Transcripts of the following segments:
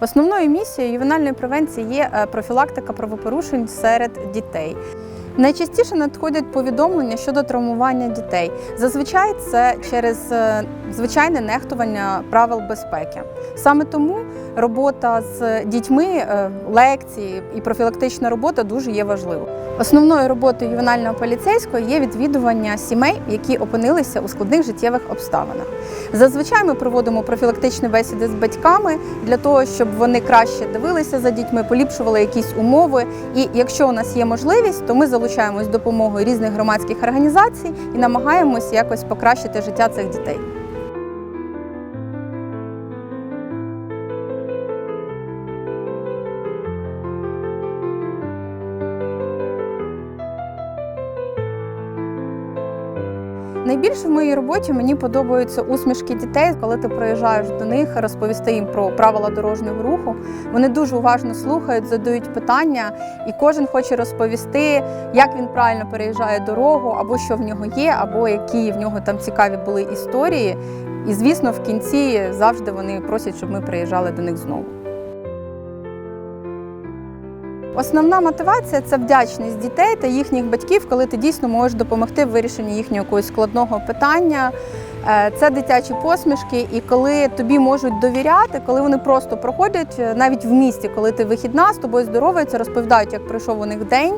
Основною місією ювенальної превенції є е, профілактика правопорушень серед дітей. Найчастіше надходять повідомлення щодо травмування дітей. Зазвичай це через е, звичайне нехтування правил безпеки. Саме тому робота з дітьми, е, лекції і профілактична робота дуже є важливою. Основною роботою ювенального поліцейського є відвідування сімей, які опинилися у складних життєвих обставинах. Зазвичай ми проводимо профілактичні бесіди з батьками для того, щоб вони краще дивилися за дітьми, поліпшували якісь умови. І якщо у нас є можливість, то ми залучаємось з допомогою різних громадських організацій і намагаємось якось покращити життя цих дітей. Найбільше в моїй роботі мені подобаються усмішки дітей, коли ти приїжджаєш до них, розповісти їм про правила дорожнього руху. Вони дуже уважно слухають, задають питання, і кожен хоче розповісти, як він правильно переїжджає дорогу, або що в нього є, або які в нього там цікаві були історії. І звісно, в кінці завжди вони просять, щоб ми приїжджали до них знову. Основна мотивація це вдячність дітей та їхніх батьків, коли ти дійсно можеш допомогти в вирішенні їхнього якогось складного питання. Е, Це дитячі посмішки, і коли тобі можуть довіряти, коли вони просто проходять е, навіть в місті, коли ти вихідна, з тобою здороваються, розповідають, як пройшов у них день,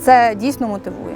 це дійсно мотивує.